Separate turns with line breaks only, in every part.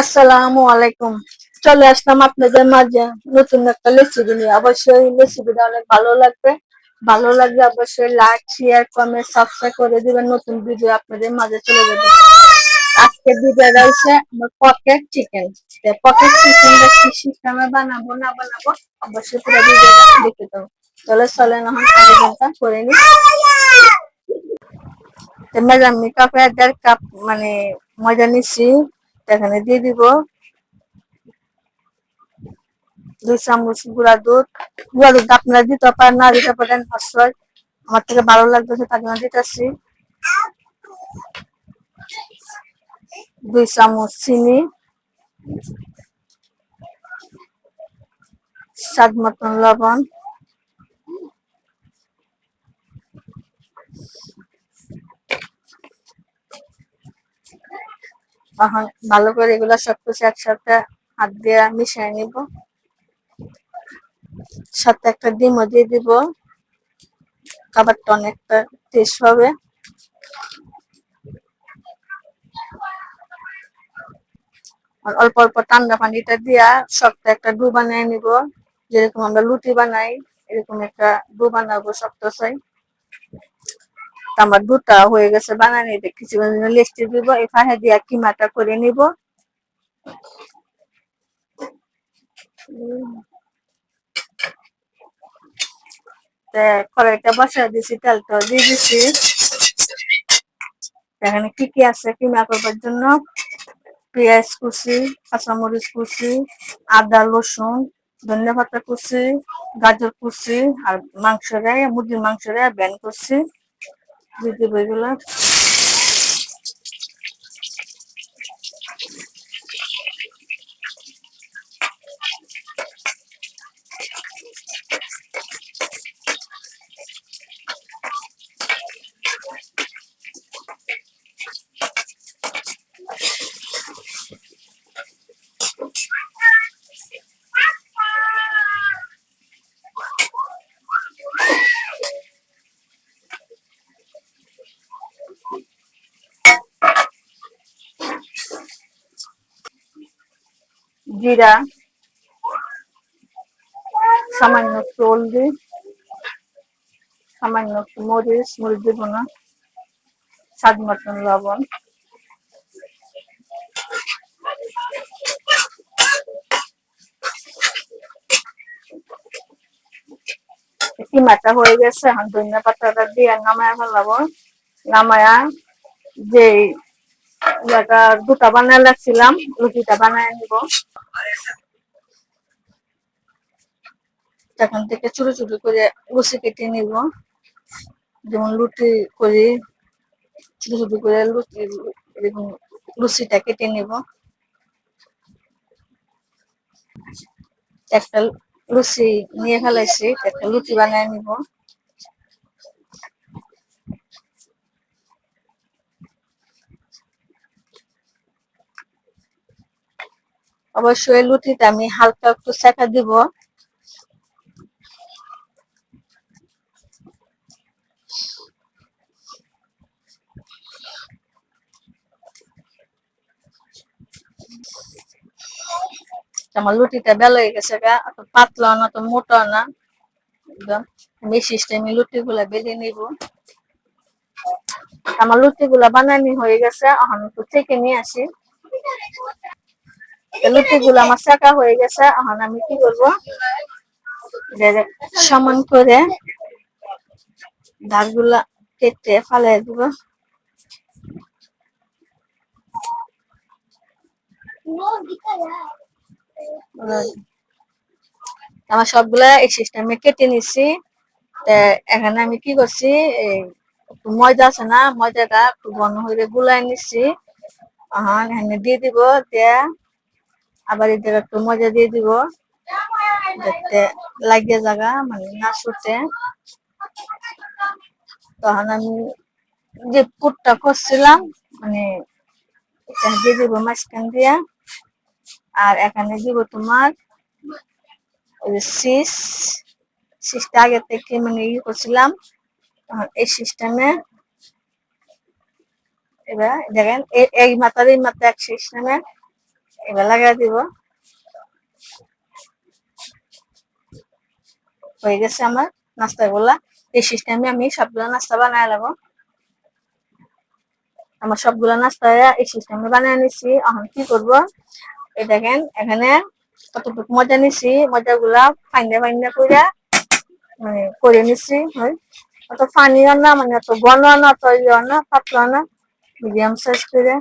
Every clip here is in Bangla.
আসসালামু আলাইকুম। চলে আসলাম আপনাদের মাঝে নতুন একটা রেসিপি নিয়ে। অবশ্যই রেসিপিটা অনেক ভালো লাগবে। ভালো লাগলে অবশ্যই লাইক শেয়ার কমেন্ট সাবস্ক্রাইব করে দিবেন। নতুন ভিডিও আপনাদের মাঝে চলে যাবে। আজকে ভিডিওটা হচ্ছে আমার পকেট চিকেন পকেট চিকেনটা কি সিস্টেমে বানাবো, না বানাবো, অবশ্যই পুরো ভিডিওটা দেখে দেবো চলে চলেন এখন আয়োজনটা করে নিই। মেজামি কাপে দেড় কাপ মানে মজা নিচ্ছি। এখানে দিয়ে দিব দুই চামচ গুঁড়া দুধ। গুঁড়া দুধ আপনারা দিতে পারেন, না দিতে পারেন অবশ্যই আমার থেকে ভালো লাগতেছে তার জন্য দিতেছি। দুই চামচ চিনি। স্বাদ মতন লবণ। এখন ভালো করে এগুলো সবকিছু একসাথে হাত দিয়ে মিশিয়ে নিব। সাথে একটা ডিমও দিয়ে দিব। খাবারটা অনেকটা টেস্ট হবে। আর অল্প অল্প ঠান্ডা পানিটা দিয়া শক্ত একটা ডু বানিয়ে নিব। যেরকম আমরা লুটি বানাই, এরকম একটা ডু বানাবো শক্ত চাই। আমার দুটা হয়ে গেছে, বানানি কিছু লিস্টে দিব, এই ফাঁহে দিয়া কিমাটা করে নিব। কড়াইটা বসা দিছি, তেলটা দিয়ে দিছি। এখানে কি কি আছে কিমা করবার জন্য? পেঁয়াজ কুচি, কাঁচামরিচ কুচি, আদা, রসুন, ধনিয়া পাতা কুচি, গাজর কুচি, আর মাংস রে, মুরগির মাংস রে ব্যান করছি। দিয়ে দেবো জিরা, সামান্য একটু হলদি, সামান্য মরিচ মরিচ দেবো না, স্বাদ মতন লবণ। কিমাটা হয়ে গেছে, এখন ধনিয়া পাতাটা দিয়ে নামায়া ফেলাবো। নামায়া যে দুটা বানায় লাগছিলাম রুটিটা বানায় নিব। এখান থেকে ছোট ছোট করে লুচি কেটে নিব। যেমন লুটি করি ছোট ছোট করে লুচি লুচিটা কেটে নিব। একটা লুচি নিয়ে ফেলাইছি, একটা লুচি বানায় নিব। অবশ্যই লুটিতে আমি হালকা একটু সেকা দিব। আমার লুটিটা বেলা হয়ে গেছে গা অত পাতলা না তো মোটা না। একদম আমি সিস্টেমে লুটি গুলা বেঁধে নিব। আমার লুটি গুলা বানানি হয়ে গেছে, এখন একটু থেকে নিয়ে আসি। লুটি গুলা আমার হয়ে গেছে, এখন আমি কি করব সমান করে ধারগুলা কেটে ফালাই দিব। আমার সবগুলা এই সিস্টেমে কেটে নিছি। এখানে আমি কি করছি ময়দা আছে না, ময়দাটা একটু ঘন হয়ে গুলাই নিছি। এখানে দিয়ে দিব, দিয়ে আবার এদের একটু মজা দিয়ে দিব। যাতে লাগিয়ে জায়গা মানে না ছুটে তখন আমি যে পুটটা করছিলাম মানে দিয়ে দিব মাঝখান দিয়া। আর এখানে দিব তোমার ওই যে আগে থেকে মানে ইয়ে করছিলাম। তখন এই সিস্টেমে এবার দেখেন এই মাথার এই মাথা এক সিস্টেমে এবার লাগাই দিব। হয়ে গেছে আমার নাস্তাগুলা এই সিস্টেমে আমি সবগুলো নাস্তা বানায় নেব আমার সবগুলো নাস্তা এই সিস্টেমে বানিয়ে নিছি। এখন কি করব? এই দেখেন, এখানে কতটুকু মজা নিছি। মজাগুলা ফাইন্দা ফাইন্দা করে মানে করে নিছি। অত পানিও না মানে অত ঘন না অত ইয়ে না পাতলা না মিডিয়াম সাইজ করে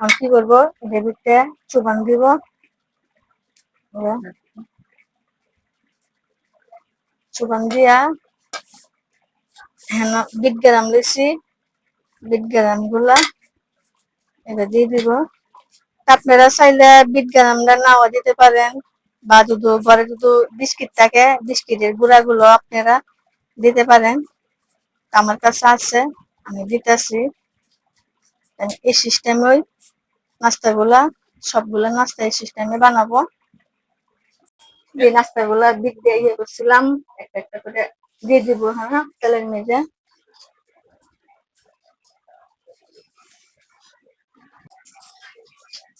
এখন কি করব? ভিতরে চুবান দিব। চুবান দিয়া হেন বিট গ্রাম লিছি। বিট গ্রামগুলা এটা দিয়ে দিব। আপনারা চাইলে বিট গ্রামটা নাও দিতে পারেন। বা যদি ঘরে যদি বিস্কিট থাকে, বিস্কিটের গুঁড়াগুলো আপনারা দিতে পারেন। আমার কাছে আছে, আমি দিতেছি। এই সিস্টেমে নাস্তাগুলা, সবগুলা নাস্তা এই সিস্টেমে বানাবো। যে নাস্তাগুলা বিট দিয়ে ইয়ে করছিলাম, একটা একটা করে দিয়ে দিব হ্যাঁ তেলের মেঝে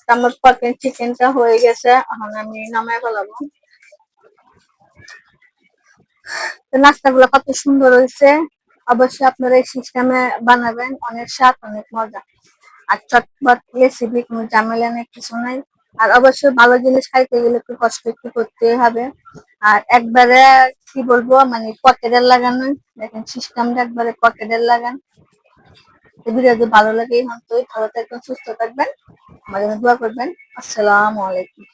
আমার পকেট চিকেনটা হয়ে গেছে, এখন আমি নামাই ফেলাবো। নাস্তাগুলো কত সুন্দর হয়েছে। অবশ্যই আপনারা এই সিস্টেমে বানাবেন, অনেক স্বাদ, অনেক মজা। আর চটপট রেসিপি কোনো ঝামেলা নেই, কিছু নাই। আর অবশ্যই ভালো জিনিস খাইতে গেলে একটু কষ্ট একটু করতে হবে। আর একবারে কি বলব মানে পকেটের লাগানো, দেখেন সিস্টেমটা একবারে পকেটের লাগান। ভিডিও ভালো লাগে এখন তো ভালো থাকবেন, সুস্থ থাকবেন। আমাদের দোয়া করবেন। আসসালামু আলাইকুম।